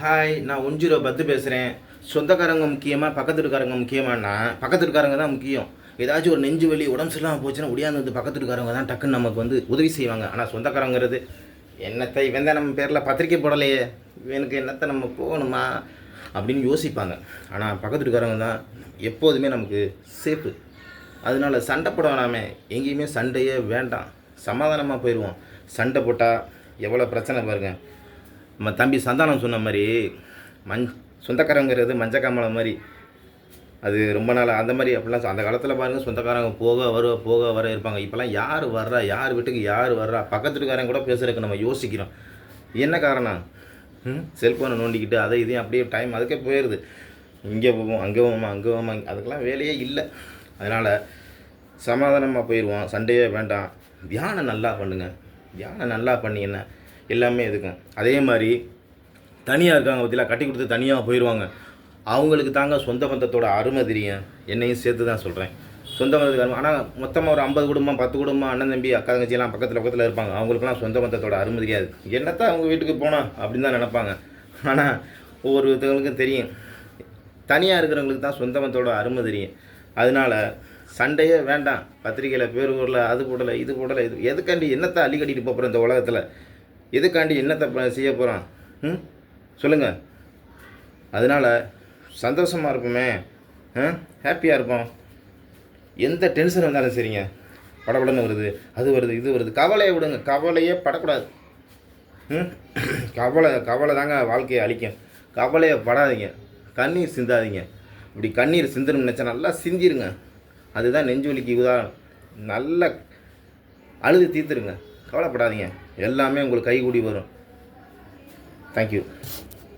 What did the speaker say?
Hi நான் one zero பத்து பேசுகிறேன் சொந்தக்காரங்க முக்கியமாக பக்கத்து இருக்காரங்க முக்கியமானா பக்கத்து இருக்காரங்க தான் முக்கியம். ஏதாச்சும் ஒரு நெஞ்சு வலி உடம்பு சரியில்லாமல் போச்சுன்னா ஒடியாந்து வந்து பக்கத்து இருக்காரங்க தான் டக்குன்னு நமக்கு வந்து உதவி செய்வாங்க. ஆனால் சொந்தக்காரங்கிறது என்னத்தை இவன் தான் நம்ம பேரில் பத்திரிக்கை போடலையே இவனுக்கு என்னத்தை நம்ம போகணுமா அப்படின்னு யோசிப்பாங்க. ஆனால் பக்கத்து இருக்காரங்க தான் எப்போதுமே நமக்கு சேஃபு அதனால சண்டை போட வேணாமே. எங்கேயுமே சண்டையே வேண்டாம். சமாதானமாக போயிடுவோம் சண்டை போட்டால் எவ்வளோ பிரச்சனை பாருங்க. நம்ம தம்பி சந்தானம் சொன்ன மாதிரி மஞ் சொந்தக்காரங்கிறது மஞ்சக்காமலை மாதிரி. அது ரொம்ப நாள் அந்த மாதிரி அப்படிலாம் அந்த காலத்தில் பாருங்கள் சொந்தக்காரங்க போக வர போக வர இருப்பாங்க. இப்போல்லாம் யார் வர்றா யார் வீட்டுக்கு யார் வர்றா? பக்கத்து வீட்டுக்காரங்க கூட பேசுறதுக்கு நம்ம யோசிக்கிறோம். என்ன காரணம்? ம்? செல்ஃபோனை நோண்டிக்கிட்டு அதை இதையும் அப்படியே டைம் அதுக்கே போயிடுது இங்கே போவோம் அங்கே போவோமா அங்கே போவோமா அதுக்கெல்லாம் வேலையே இல்லை. அதனால் சமாதானமாக போயிடுவோம் சண்டையே வேண்டாம். தியானம் நல்லா பண்ணுங்கள் தியானம் நல்லா பண்ணிங்கன்னா எல்லாமே இருக்கும் அதே மாதிரி தனியாக இருக்காங்க பற்றிலாம் கட்டி கொடுத்து தனியாக போயிடுவாங்க அவங்களுக்கு தாங்க சொந்த பந்தத்தோட அருமை தெரியும். என்னையும் சேர்த்து தான் சொல்கிறேன் சொந்த பந்தத்துக்கு அருமை ஆனால் மொத்தமாக ஒரு ஐம்பது குடும்பம் பத்து குடும்பம் அண்ணன் தம்பி அக்கா தங்கச்சியெல்லாம் பக்கத்தில் பக்கத்தில் இருப்பாங்க. அவங்களுக்குலாம் சொந்த பந்தத்தோட அருமை தெரியாது. என்னத்தான் அவங்க வீட்டுக்கு போனோம் அப்படின்னு தான் நினைப்பாங்க. ஆனால் ஒவ்வொருத்தவங்களுக்கும் தெரியும். தனியாக இருக்கிறவங்களுக்கு தான் சொந்த பந்தத்தோட அருமை தெரியும். அதனால சண்டையே வேண்டாம். பத்திரிக்கையில் பேர் ஊரில் அது போடலை இது போடலை இது எதுக்காண்டி என்னத்தை அள்ளி கட்டிட்டு போகிறோம் இந்த உலகத்தில்? எதுக்காண்டி என்னத்தை ப- செய்ய போகிறான் ம்? சொல்லுங்கள் அதனால் சந்தோஷமாக இருப்போமே. ஹாப்பியாக இருப்போம். எந்த டென்ஷன் வந்தாலும் சரிங்க. படப்படன்னு வருது அது வருது இது வருது. கவலையை விடுங்க. கவலையே படக்கூடாது. ம்? கவலை கவலை தாங்க வாழ்க்கையை அழிக்கும். கவலையை படாதீங்க. கண்ணீர் சிந்தாதீங்க. இப்படி கண்ணீர் சிந்தணும் நினச்சா நல்லா சிந்திருங்க. அதுதான் நெஞ்சு வலிக்கு உதாரணம். நல்லா அழுது தீர்த்துருங்க. கவலைப்படாதீங்க. எல்லாமே உங்களுக்கு கைகூடி வரும். தேங்க்யூ